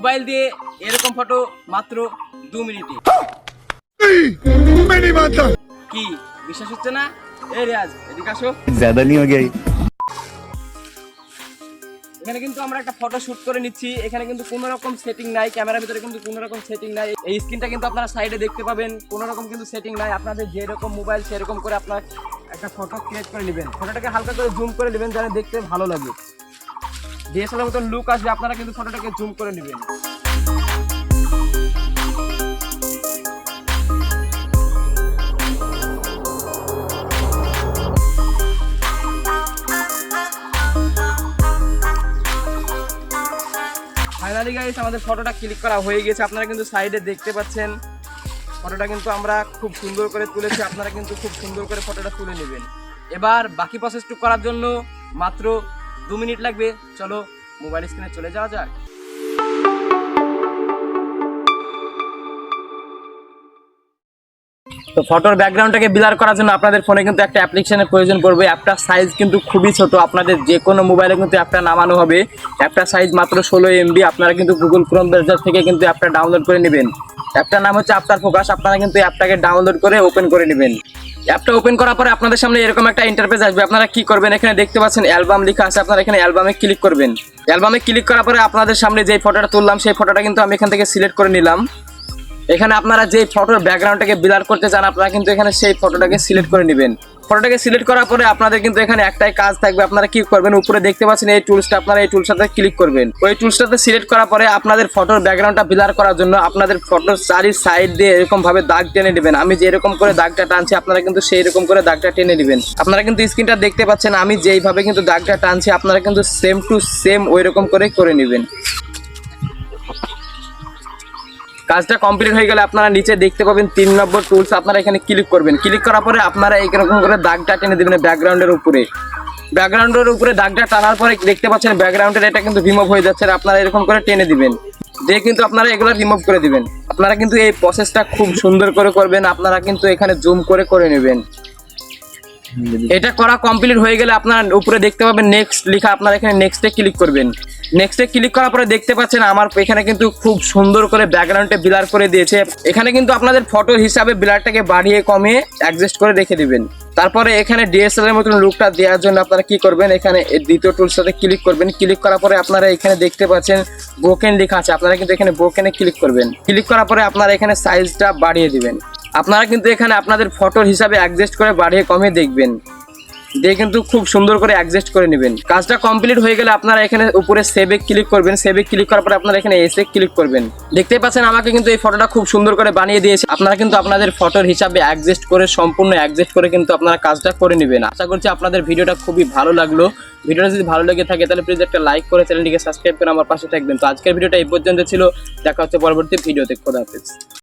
Mobile দিয়ে এরকম photo মাত্র দু মিনিটে। কি বিশ্বাস হচ্ছে না? এ রেয়াজ এদিকে আসো। জ্যাদা নিয়ে গেই এখানে কিন্তু আমরা একটা ফটো শুট করে নিচ্ছি। এখানে কিন্তু কোনো রকম সেটিং নাই ক্যামেরার ভিতরে কিন্তু কোনো রকম সেটিং নাই। এই স্ক্রিনটা কিন্তু আপনারা সাইডে দেখতে পাবেন। কোনো রকম কিন্তু সেটিং নাই। আপনাদের যেরকম মোবাইল সেরকম করে আপনার একটা ফটো ক্রিয়েট করে নেবেন। ফটোটাকে হালকা করে জুম করে নেবেন যেন দেখতে ভালো লাগে। ডিএসএলআর মতন লুক আসবে, আপনারা কিন্তু ফটোটাকে জুম করে নেবেন। ফাইনালি গাইস আমাদের ফটোটা ক্লিক করা হয়ে গেছে। আপনারা কিন্তু সাইডে দেখতে পাচ্ছেন ফটোটা কিন্তু আমরা খুব সুন্দর করে তুলেছি। আপনারা কিন্তু খুব সুন্দর করে ফটোটা তুলে নেবেন। এবার বাকি প্রসেসটুকু করার জন্য মাত্র দু মিনিট লাগবে। চলো মোবাইল স্ক্রিনে চলে যাওয়া যাক। তো ফটোর ব্যাকগ্রাউন্ডটাকে বিলার করার জন্য আপনাদের ফোনে কিন্তু একটা অ্যাপ্লিকেশনের প্রয়োজন পড়বে। অ্যাপটার সাইজ কিন্তু খুবই ছোট। আপনাদের যে কোনো মোবাইলে কিন্তু অ্যাপটা নামানো হবে। অ্যাপটার সাইজ মাত্র ষোলো এমবি আপনারা কিন্তু গুগল ক্রোম ব্রাউজার থেকে কিন্তু অ্যাপটা ডাউনলোড করে নেবেন। অ্যাপটার নাম হচ্ছে আফটার ফোকাস আপনারা কিন্তু অ্যাপটাকে ডাউনলোড করে ওপেন করে নেবেন। অ্যাপটা ওপেন করার পরে আপনাদের সামনে এরকম একটা ইন্টারফেস আসবে। আপনারা কি করবেন? এখানে দেখতে পাচ্ছেন অ্যালবাম লেখা আছে। আপনারা এখানে অ্যালবামে ক্লিক করবেন। অ্যালবামে ক্লিক করার পরে আপনাদের সামনে যে ফটোটা তুললাম, সেই ফটোটা কিন্তু আমি এখান থেকে সিলেক্ট করে নিলাম। এখানে আপনারা যে ফটোর ব্যাকগ্রাউন্ডটাকে বিলার করতে চান, আপনারা কিন্তু এখানে সেই ফটোটাকে সিলেক্ট করে নেবেন। ফটোটাকে সিলেক্ট করার পরে আপনাদের কিন্তু এখানে একটাই কাজ থাকবে, আপনারা কি করবেন, উপরে দেখতে পাচ্ছেন এই টুলসটা আপনারা এই টুলসটাতে ক্লিক করবেন। ওই টুলসটাতে সিলেক্ট করার পরে আপনাদের ফটোর ব্যাকগ্রাউন্ডটা বিলার করার জন্য আপনাদের ফটোর চারি সাইড দিয়ে এরকম ভাবে দাগ টেনে নেবেন। আমি যে এরকম করে দাগটা টানছি, আপনারা কিন্তু সেই রকম করে দাগটা টেনে নেবেন। আপনারা কিন্তু স্ক্রিনটা দেখতে পাচ্ছেন, আমি যেইভাবে কিন্তু দাগটা টানছি, আপনারা কিন্তু সেম টু সেম ওই রকম করে করে নেবেন। কাজটা কমপ্লিট হয়ে গেলে আপনারা নিচে দেখতে পাবেন তিন নম্বর টুলস আপনারা এখানে ক্লিক করবেন। ক্লিক করার পরে আপনারা এইরকম করে দাগটা টেনে দেবেন ব্যাকগ্রাউন্ডের উপরে। ব্যাকগ্রাউন্ডের উপরে দাগটা টানার পরে দেখতে পাচ্ছেন ব্যাকগ্রাউন্ডের এটা কিন্তু রিমুভ হয়ে যাচ্ছে আপনারা এরকম করে টেনে দিবেন। দিয়ে কিন্তু আপনারা এগুলো রিমুভ করে দিবেন। আপনারা কিন্তু এই প্রসেসটা খুব সুন্দর করে করবেন, আপনারা কিন্তু এখানে জুম করে করে নেবেন। এটা করা কমপ্লিট হয়ে গেলে আপনারা উপরে দেখতে পাবেন নেক্সট লেখা আপনারা এখানে নেক্সটে ক্লিক করবেন। নেক্সটে ক্লিক করার পরে দেখতে পাচ্ছেন আমার এখানে কিন্তু খুব সুন্দর করে ব্যাকগ্রাউন্ডে বিলার করে দিয়েছে। এখানে কিন্তু আপনাদের ফটোর হিসাবে বিলারটাকে বাড়িয়ে, কমিয়ে অ্যাডজাস্ট করে রেখে দিবেন। তারপরে এখানে ডিএসএল এর মতন লুকটা দেওয়ার জন্য আপনারা কি করবেন? এখানে দ্বিতীয় টুলসটাতে ক্লিক করবেন। ক্লিক করার পরে আপনারা এখানে দেখতে পাচ্ছেন ব্রোকেন লেখা আছে। আপনারা কিন্তু এখানে ব্রোকেনে ক্লিক করবেন। ক্লিক করার পরে আপনারা এখানে সাইজটা বাড়িয়ে দিবেন। আপনারা কিন্তু এখানে আপনাদের ফটোর হিসাবে অ্যাডজাস্ট করে বাড়িয়ে, কমিয়ে দেখবেন। দিয়ে কিন্তু খুব সুন্দর করে অ্যাডজাস্ট করে নেবেন। কাজটা কমপ্লিট হয়ে গেলে আপনারা এখানে উপরে সেভে ক্লিক করবেন। সেভে ক্লিক করার পরে আপনারা এখানে এসে ক্লিক করবেন। দেখতে পাচ্ছেন আমাকে কিন্তু এই ফটোটা খুব সুন্দর করে বানিয়ে দিয়েছে। আপনারা কিন্তু আপনাদের ফটোর হিসাবে অ্যাডজাস্ট করে, সম্পূর্ণ অ্যাডজাস্ট করে কিন্তু আপনারা কাজটা করে নেবেন। আশা করছি আপনাদের ভিডিওটা খুবই ভালো লাগল। ভিডিওটা যদি ভালো লেগে থাকে তাহলে প্লিজ একটা লাইক করে চ্যানেলটিকে সাবস্ক্রাইব করে আমার পাশে থাকবেন। তো আজকের ভিডিওটা এই পর্যন্ত ছিল। দেখা হচ্ছে পরবর্তী ভিডিওতে। খোদা হাফেজ।